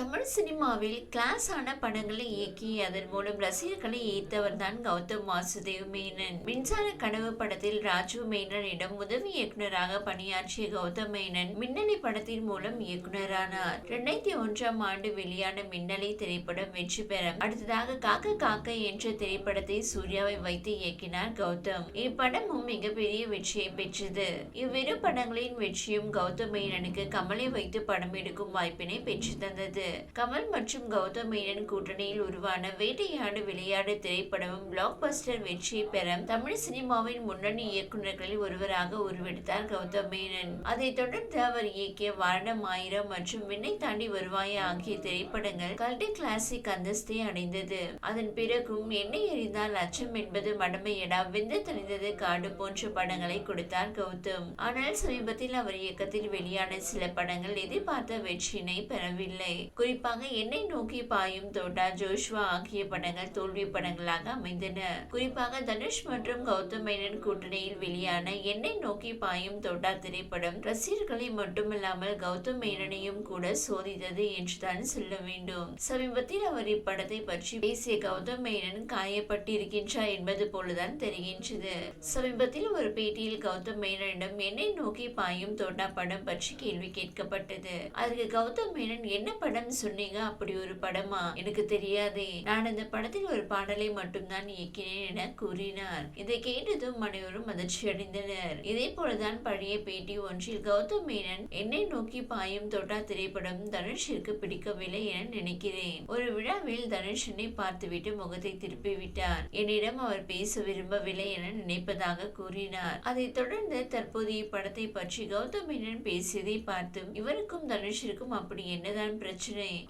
தமிழ் சினிமாவில் கிளாஸ் ஆன படங்களை இயக்கி அதன் மூலம் ரசிகர்களை ஈர்த்தவர் தான் கௌதம் வாசுதேவ். மேனன். மின்சார கனவு படத்தில் ராஜு மேனனிடம் உதவி இயக்குனராக பணியாற்றிய கௌதம் மேனன் மின்னலை படத்தின் மூலம் இயக்குனரானார் இரண்டாயிரத்தி ஒன்றாம் ஆண்டு வெளியான மின்னலை திரைப்படம் வெற்றி பெற அடுத்ததாக காக்க காக்க என்ற திரைப்படத்தை சூர்யாவை வைத்து இயக்கினார் கௌதம். இப்படமும் மிகப்பெரிய வெற்றியை பெற்றது. இவ்விரு படங்களின் வெற்றியும் கௌதம் மேனனுக்கு கமலை வைத்து படம் எடுக்கும் வாய்ப்பினை பெற்று தந்தது. கமல் மற்றும் கௌதம் மேனன் கூட்டணியில் உருவான வேட்டையாடு விளையாடு திரைப்படமும் பிளாக் பஸ்டர் வெற்றியை பெற தமிழ் சினிமாவின் முன்னணி இயக்குநர்களில் ஒருவராக உருவெடுத்தார் கௌதம் மேனன். அதைத் தொடர்ந்து அவர் இயக்கிய வாரணம் ஆயிரம் மற்றும் விண்ணை தாண்டி வருவாய் ஆகிய திரைப்படங்கள் கல்டி கிளாசிக் அந்தஸ்தை அடைந்தது. அதன் பிறகும் என்னை எறிந்தால் அச்சம் என்பது மடமையடா விந்து தணிந்தது காடு போன்ற படங்களை கொடுத்தார் கௌதம். ஆனால் சமீபத்தில் அவர் இயக்கத்தில் வெளியான சில படங்கள் எதிர்பார்த்த வெற்றியினை பெறவில்லை. குறிப்பாக என்னை நோக்கி பாயும் தோட்டா ஜோஷ்வா ஆகிய படங்கள் தோல்வி படங்களாக அமைந்தன. குறிப்பாக தனுஷ் மற்றும் கௌதம் மேனன் கூட்டணியில் வெளியான என்னை நோக்கி பாயும் தோட்டா திரைப்படம் ரசிகர்களை மட்டுமல்லாமல் கௌதம் மேனனையும் கூட சோதித்தது என்றுதான் சொல்ல வேண்டும். சமீபத்தில் அவர் இப்படத்தை பற்றி பேசிய கௌதம் மேனன் காயப்பட்டிருக்கின்றார் என்பது போலதான் தெரிகின்றது. சமீபத்தில் ஒரு பேட்டியில் கௌதம் மேனனிடம் என்னை நோக்கி பாயும் தோட்டா படம் பற்றி கேள்வி கேட்கப்பட்டது. அதுக்கு கௌதம் மேனன் என்ன படம் சொன்னீங்க? அப்படி ஒரு படமா? எனக்கு தெரியாதே. நான் அந்த படத்தில் ஒரு பாடலை மட்டும்தான் இயக்கினேன் என கூறினார். இதை கேட்டதும் அனைவரும் அதிர்ச்சி அடைந்தனர். இதே போலதான் பழைய பேட்டி ஒன்றில் கௌதம் மேனன் என்னை நோக்கி பாயும் தோட்டா திரைப்படம் தனுஷிற்கு பிடிக்கவில்லை என நினைக்கிறேன். ஒரு விழாவில் தனுஷ் என்னை பார்த்துவிட்டு முகத்தை திருப்பி விட்டார் என்னிடம் அவர் பேச விரும்பவில்லை என நினைப்பதாக கூறினார். அதைத் தொடர்ந்து தற்போதைய படத்தை பற்றி கௌதம் மேனன் பேசியதை பார்த்தும் இவருக்கும் தனுஷிற்கும் அப்படி என்னதான் பிரச்சனை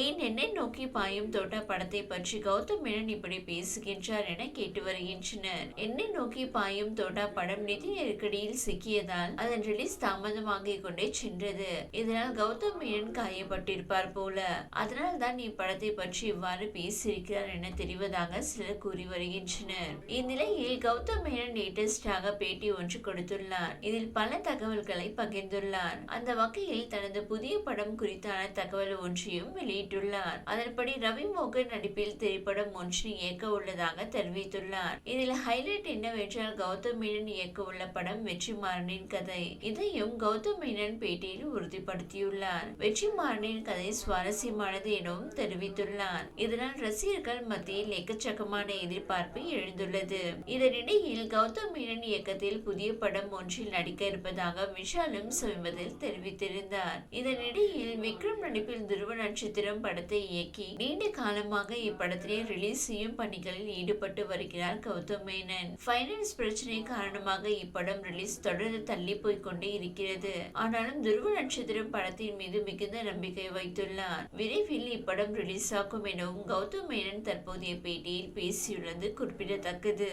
ஏன் என்னை நோக்கி பாயும் தோட்டா படத்தை பற்றி கௌதம் மேனன் இப்படி பேசுகின்றார் என கேட்டு வருகின்றனர். என்னை நோக்கி பாயும் தோட்டா படம் நிதி நெருக்கடியில் சிக்கியதால் அதன் ரிலீஸ் தாமதமாகிக் கொண்டே சென்றது. இதனால் கௌதம் மேனன் காயப்பட்டிருப்பார் போல. அதனால் தான் இப்படத்தை பற்றி இவ்வாறு பேசியிருக்கிறார் என தெரிவதாக சிலர் கூறி வருகின்றனர். இந்நிலையில் கௌதம் மேனன் லேட்டஸ்டாக பேட்டி ஒன்று கொடுத்துள்ளார். இதில் பல தகவல்களை பகிர்ந்துள்ளார். அந்த வகையில் தனது புதிய படம் குறித்தான தகவல் ஒன்றையும் வெளியிட்டுள்ளார். அதன்படி ரவி மோகன் நடிப்பில் திரைப்படம் ஒன்று இயக்க உள்ளதாக தெரிவித்துள்ளார். இதில் ஹைலைட் என்னவென்றால் கௌதம் மேனன் இயக்க உள்ள படம் வெற்றிமாறனின் கதை. இதையும் கௌதம் மேனன் பேட்டியில் உறுதிப்படுத்தியுள்ளார். வெற்றிமாறனின் கதை சுவாரஸ்யமானது எனவும் தெரிவித்துள்ளார். இதனால் ரசிகர்கள் மத்தியில் எக்கச்சக்கமான எதிர்பார்ப்பு எழுந்துள்ளது. இதனிடையில் கௌதம் மேனன் இயக்கத்தில் புதிய படம் ஒன்றில் நடிக்க இருப்பதாக விஷாலும் சமீபத்தில் தெரிவித்திருந்தார். இதனிடையில் விக்ரம் நடிப்பில் துருவ நட்சத்திரம் படத்தை இயக்கி நீண்ட காலமாக இப்படத்தினை ரிலீஸ் செய்யும் பணிகளில் ஈடுபட்டு வருகிறார் கௌதம் மேனன். பைனான்ஸ் பிரச்சனை காரணமாக இப்படம் ரிலீஸ் தொடர்ந்து தள்ளி போய் கொண்டே இருக்கிறது. ஆனாலும் துருவ நட்சத்திரம் படத்தின் மீது மிகுந்த நம்பிக்கை வைத்துள்ளார். விரைவில் இப்படம் ரிலீஸ் ஆகும் எனவும் கௌதம் மேனன் தற்போதைய பேட்டியில் பேசியுள்ளது குறிப்பிடத்தக்கது.